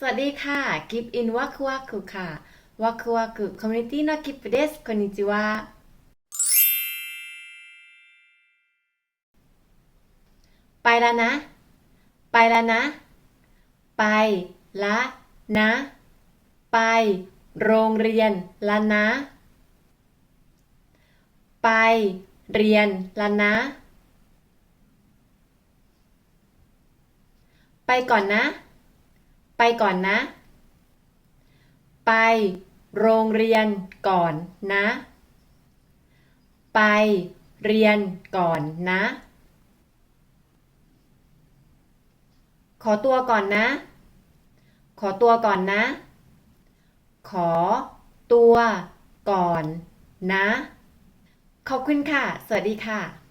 สวัสดีค่ะ กิฟอินวักวักค่ะวักวักคอมมูนิตี้นากิฟเดสคอนนิจิวะไปแล้วนะ ไปแล้วนะ ไปละนะ ไปโรงเรียนละนะ ไปเรียนละนะ ไปก่อนนะ ไปก่อนนะ ไปโรงเรียนก่อนนะ ไปเรียนก่อนนะ ขอตัวก่อนนะ ขอตัวก่อนนะ ขอตัวก่อนนะ ขอบคุณค่ะ สวัสดีค่ะ